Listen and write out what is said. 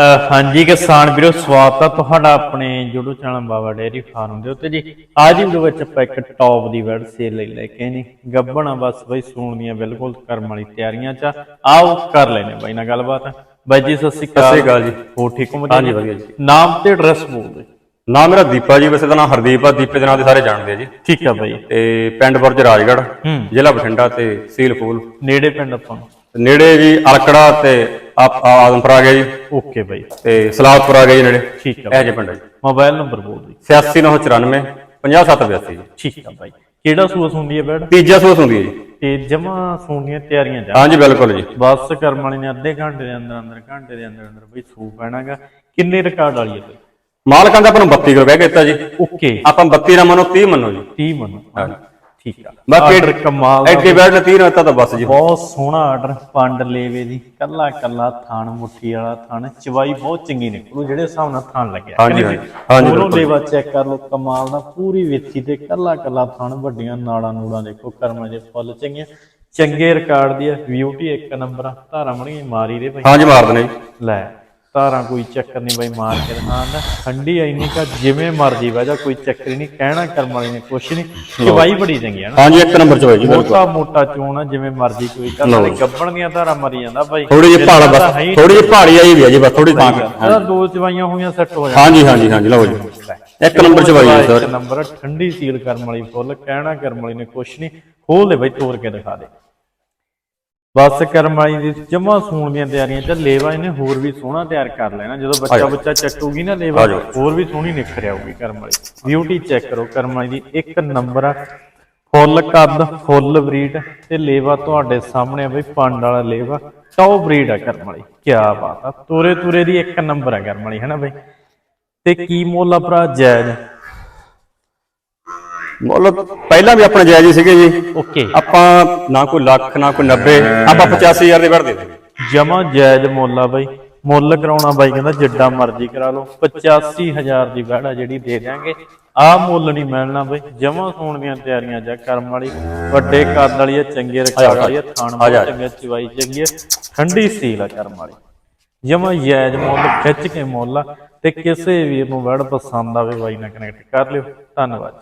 ਹਾਂਜੀ ਕਿਸਾਨ ਵੀਰੋ ਸਵਾਗਤ ਹੈ ਤੁਹਾਡਾ ਆਪਣੇ YouTube channel Baba dairy farm ਦੇ ਉੱਤੇ ਜੀ। ਅੱਜ ਦੀ ਵੀਡੀਓ ਵਿੱਚ ਆਪਾਂ ਇੱਕ ਟੌਪ ਦੀ ਵਰਡ ਸੇਲ ਲਈ ਲੈ ਕੇ ਨੇ। ਗੱਬਣਾ ਬਸ ਬਈ ਸੂਣ ਦੀਆਂ ਬਿਲਕੁਲ ਕਰਮ ਵਾਲੀ ਤਿਆਰੀਆਂ ਚ ਆ। ਆਓ ਕਰ ਲੈਨੇ ਬਾਈ ਨਾਲ ਗੱਲਬਾਤ। ਬਾਈ ਜੀ ਸਤਿ ਸ਼੍ਰੀ ਅਕਾਲ। ਸਤਿ ਸ਼੍ਰੀ ਅਕਾਲ ਜੀ। ਹੋ ਠੀਕ ਹੋ ਹਾਂਜੀ, ਵਧੀਆ ਜੀ। ਨਾਮ ਤੇ ਐਡਰੈਸ ਬੋਲ ਦਿਓ। ਨਾਮ ਮੇਰਾ ਦੀਪਾ ਜੀ ਵੈਸੇ ਤਾਂ ਨਾਮ ਹਰਦੀਪ ਆ। ਦੀਪੇ ਦੇ ਨਾਂ ਤੇ ਸਾਰੇ ਜਾਣਦੇ ਆ ਜੀ। ਠੀਕ ਆ ਬਾਈ। ਤੇ ਪਿੰਡ ਬੁਰਜ ਰਾਜਗੜ੍ਹ। ਜ਼ਿਲ੍ਹਾ ਬਠਿੰਡਾ ਤੇ ਸੀਲ ਫੂਲ ਨੇੜੇ ਪਿੰਡ ਆਪਾਂ ਨੇੜੇ ਜੀ ਅਲਕੜਾ ਤੇ ਆਪ- ਆਦਮਪੁਰ ਆ ਗਿਆ ਜੀ। Okay bye. ਤੇ ਸਲਾਦਪੁਰ ਆ ਗਿਆ ਜੀ ਨੇੜੇ। ਠੀਕ ਆ ਇਹ ਜੇ ਪਿੰਡ ਜੀ। ਮੋਬਾਈਲ ਨੰਬਰ ਬੋਲ ਦਿਓ। 8994 50782 ਜੀ। ਠੀਕ ਆ ਬਾਈ। ਕਿਹੜਾ ਸੂਸ ਹੁੰਦੀ ਹੈ ਬੈਡ? ਤੀਜਾ ਸੋਸ ਹੁੰਦੀ ਹੈ ਜੀ। ਤੇ ਜਮਾ ਸੂਣ ਦੀਆਂ ਤਿਆਰੀਆਂ ਜਾ। ਹਾਂਜੀ ਬਿਲਕੁਲ ਜੀ। ਬਸ ਕਰਮ ਵਾਲੀ ਨੇ ਅੱਧੇ ਘੰਟੇ ਦੇ ਅੰਦਰ ਅੰਦਰ ਘੰਟੇ ਦੇ ਅੰਦਰ ਅੰਦਰ ਬਈ ਸੂ ਪੈਣਾਗਾ। ਕਿੰਨੇ ਰਿਕਾਰਡ ਵਾਲੀ ਹੈ ਬਈ? ਮਾਲਕਾਂ ਦਾ ਆਪਾਂ ਨੂੰ 32 ਕਿਲੋ ਕਹਿ ਕੇ ਦਿੱਤਾ ਜੀ। ਓਕੇ ਆਪਾਂ 32 ਨਾ ਮੰਨੋ 30 ਮੰਨੋ ਜੀ। 30 ਮੰਨੋ। ਠੀਕ ਆ। ਬਾਕੀ ਕਮਾਲ ਐਡੀ ਬੈਡ 30 ਦਿੱਤਾ ਤਾਂ ਬਸ ਜੀ। ਬਹੁਤ ਸੋਹਣਾ ਆਰਡਰ ਪੰਡ ਲੇਵੇ ਦੀ। ਕੱਲਾ ਕੱਲਾ ਥਾਣ ਮੁੱਠੀ ਵਾਲਾ ਥਾਣ ਚਵਾਈ ਬਹੁਤ ਚੰਗੀ ਨਿਕਲੂ। ਜਿਹੜੇ ਹਿਸਾਬ ਨਾਲ ਥਾਣ ਲੱਗਿਆ। ਹਾਂਜੀ, ਹਾਂਜੀ, ਉਹਨੂੰ। ਲੇਵਾ ਚੈੱਕ ਕਰ ਲਓ ਕਮਾਲ ਦਾ। ਪੂਰੀ ਵੇਚੀ ਤੇ ਕੱਲਾ ਕੱਲਾ ਥਾਣ ਵੱਡੀਆਂ ਨਾੜਾਂ ਨੂੜਾਂ ਦੇਖੋ ਕਰਮਾਂ ਦੇ ਫੁੱਲ ਚੰਗੀਆਂ। ਚੰਗੇ ਰਿਕਾਰਡ ਦੀ ਆ ਬਿਊਟੀ ਇੱਕ ਨੰਬਰ ਆ। ਧਾਰਾਂ ਮਣੀਆਂ ਮਾਰੀ ਦੇ ਭਾਈ। ਹਾਂਜੀ ਮਾਰ ਦਨੇ ਜੀ। ਲੈ। ਧਾਰਾਂ ਕੋਈ ਚੱਕਰ ਨਹੀਂ ਬਾਈ ਮਾਰ ਕੇ ਦਿਖਾਉਂਦਾ ਠੰਡੀ ਇੰਨੀ ਕਾ ਜਿਵੇਂ ਮਰਜ਼ੀ ਵਜਾ ਕੋਈ ਚੱਕਰ ਹੀ ਨਹੀਂ ਕਹਿਣਾ ਕਰਮ ਵਾਲੀ ਨੇ ਕੁਛ ਨਹੀਂ। ਚਵਾਈ ਬੜੀ ਚੰਗੀ ਹੈ ਨਾ। ਹਾਂਜੀ ਇੱਕ ਨੰਬਰ ਚ ਹੋਇਆ ਜੀ ਬਿਲਕੁਲ। ਮੋਟਾ ਮੋਟਾ ਚੋਣ ਆ ਜਿਵੇਂ ਮਰਜ਼ੀ ਕੋਈ ਕਰ ਨਾਲੇ ਗੱਬਣ ਦੀਆਂ ਧਾਰਾਂ ਮਰੀ ਜਾਂਦਾ ਬਾਈ। ਥੋੜੀ ਜਿਹੀ ਇਹਦਾ ਬਸ ਹੈ ਹੀ ਥੋੜੀ ਜਿਹੀ ਪਹਾੜੀ ਆਈ ਵੀ ਆ ਜੀ ਬਸ ਥੋੜੀ ਤਾਂ ਇਹਦਾ ਦੋ ਚਵਾਈਆਂ ਹੋਈਆਂ ਸੈੱਟ ਹੋ ਜਾਂਦੀਆਂ। ਹਾਂਜੀ ਹਾਂਜੀ ਹਾਂਜੀ ਲਓ ਜੀ। ਇੱਕ ਨੰਬਰ ਚ ਵਾਈ ਸਰ ਇੱਕ ਨੰਬਰ ਠੰਡੀ ਸੀਲ ਕਰਮ ਵਾਲੀ ਫੁੱਲ ਕਹਿਣਾ ਕਰਮ ਵਾਲੀ ਨੇ ਕੁਛ ਨਹੀਂ। ਖੋਲ ਦੇ ਬਾਈ ਤੋੜ ਕੇ ਦਿਖਾ ਦੇ। ਬਸ ਕਰਮ ਵਾਲੀ ਦੀ ਜਮਾ ਸੂਣ ਦੀਆਂ ਤਿਆਰੀਆਂ ਚ ਲੇਵਾ ਇਹਨੇ ਹੋਰ ਵੀ ਸੋਹਣਾ ਤਿਆਰ ਕਰ ਲੈਣਾ। ਜਦੋਂ ਬੱਚਾ ਬੱਚਾ ਚੱਟੂਗੀ ਨਾ ਲੇਵਾ ਹੋਰ ਵੀ ਸੋਹਣੀ ਨਿਖਰ ਆਊਗੀ ਵਾਲੀ ਬਿਊਟੀ ਚੈੱਕ ਕਰੋ ਕਰਮ ਵਾਲੀ ਦੀ ਇੱਕ ਨੰਬਰ ਆ। ਫੁੱਲ ਕੱਦ ਫੁੱਲ ਬਰੀਡ ਤੇ ਲੇਵਾ ਤੁਹਾਡੇ ਸਾਹਮਣੇ ਆ ਬਈ ਪੰਡ ਵਾਲਾ ਲੇਵਾ। ਟੌਪ ਬਰੀਡ ਆ ਕਰਮ ਵਾਲੀ ਕੀ ਬਾਤ ਆ। ਤੋਰੇ ਤੋਰੇ ਦੀ ਇੱਕ ਨੰਬਰ ਆ ਕਰਮ ਵਾਲੀ ਹੈ ਨਾ ਬਈ? ਤੇ ਕੀ ਮੁੱਲ ਆ ਭਰਾ? ਜਾਇਜ਼ ਮੁੱਲ ਪਹਿਲਾਂ ਵੀ ਆਪਣੇ ਜਾਇਜ਼ ਹੀ ਸੀਗੇ ਜੀ। ਓਕੇ। ਆਪਾਂ ਨਾ ਕੋਈ ਲੱਖ ਨਾ ਕੋਈ 90 ਆਪਾਂ 85000 ਦੇ ਵੜ ਦੇ ਦਾਂਗੇ ਜਮਾ ਜਾਇਜ਼ ਮੁੱਲ ਆ ਬਾਈ। ਮੁੱਲ ਕਰਾਉਣਾ ਬਾਈ ਕਹਿੰਦਾ ਜਿੱਡਾ ਮਰਜ਼ੀ ਕਰਾ ਲਓ। 85000 ਦੀ ਵਹਿੜਾ ਜਿਹੜੀ ਦੇ ਦਿਆਂਗੇ। ਆ ਮੁੱਲ ਨਹੀਂ ਮਿਲਣਾ ਬਾਈ। ਜਮਾ ਸੋਣ ਦੀਆਂ ਤਿਆਰੀਆਂ ਜਾ ਕਰਮ ਵਾਲੀ। ਵੱਡੇ ਕੱਦ ਵਾਲੀ ਆ ਚੰਗੇ ਰਕਾਬ ਵਾਲੀ ਆ ਥਾਣ ਬਹੁਤ ਚੰਗਾ ਚਵਾਈ ਚੰਗੀ ਆ। ਠੰਡੀ ਸੀਲ ਆ ਕਰਮ ਵਾਲੀ। ਜਮਾ ਜਾਇਜ਼ ਮੁੱਲ ਖਿੱਚ ਕੇ ਮੁੱਲ ਤੇ ਕਿਸੇ ਵੀਰ ਨੂੰ ਵੜ ਪਸੰਦ ਆਵੇ ਬਾਈ ਨਾਲ ਕਨੈਕਟ ਕਰ ਲਿਓ। ਧੰਨਵਾਦ